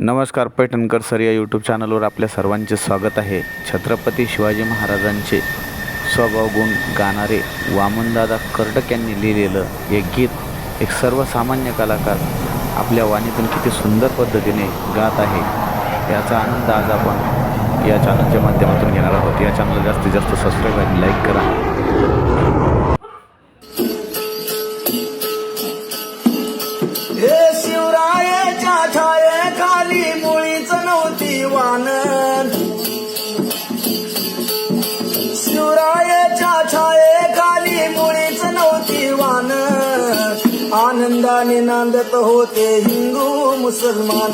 नमस्कार पैठणकर सर या यूट्यूब चॅनलवर आपल्या सर्वांचे स्वागत आहे. छत्रपती शिवाजी महाराजांचे स्वभाव गुण गाणारे वामनदादा कर्डक यांनी लिहिलेलं हे गीत एक सर्वसामान्य कलाकार आपल्या वाणीतून किती सुंदर पद्धतीने गात आहे याचा आनंद आज आपण या चॅनलच्या माध्यमातून घेणार आहोत. या चॅनलला जास्तीत जास्त सबस्क्राईब आणि लाईक करा. आनंदाने नांदत होते हिंदू मुसलमान.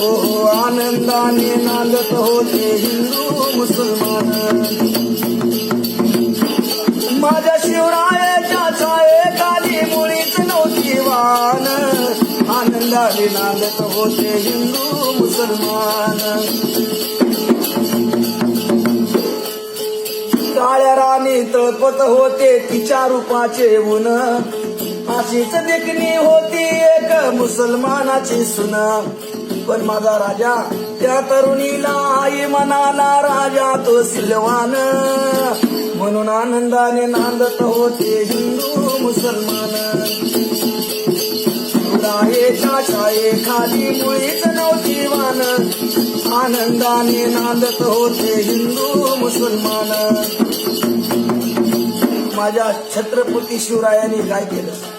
ओ आनंदाने नांदत होते हिंदू मुसलमान. माझ्या शिवरायाच्या छायेखाली मुळीच नव्हती वान. आनंदाने नांदत होते हिंदू मुसलमान. काळ्या राणी तळपत होते तिच्या रूपाचे ऊन. अशीच देखणी होती एक मुसलमानाची सुना. पण माझा राजा त्या तरुणीला आई म्हणाला राजा तो सिलवान. म्हणून आनंदाने नांदत होते हिंदू मुसलमान. राहेच्या शाळे खाली मुळीच नव्हती वान. आनंदाने नांदत होते हिंदू मुसलमान. माझ्या छत्रपती शिवरायांनी काय केलं?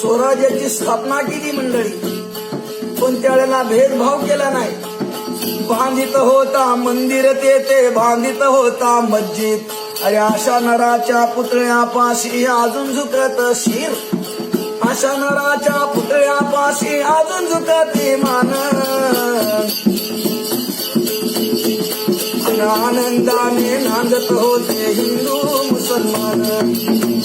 स्वराज्याची स्थापना केली मंडळी. पण त्यावेळेला भेदभाव केला नाही. बांधित होता मंदिर तेथे बांधित होता मस्जिद. अरे अशा नराच्या पुतळ्यापाशी अजून झुकत शिर. अशा नराच्या पुतळ्यापाशी अजून झुकत मान. आनंदाने नांदत होते हिंदू मुसलमान.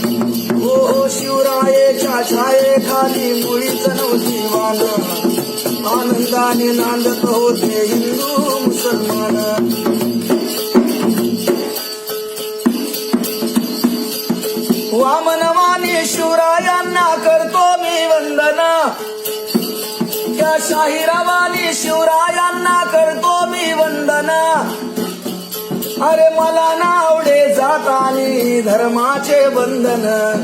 शिवरायेच्या छाये खाली मुळीच नव्हती वान आनंदाने नांदत होते हिंदू मुसलमान. वामनवानी शिवरायांना करतो मी वंदना. त्या शाहिरावानी शिवरायांना करतो मी वंदना. अरे मला ना आवडे जात आणि धर्माचे बंधन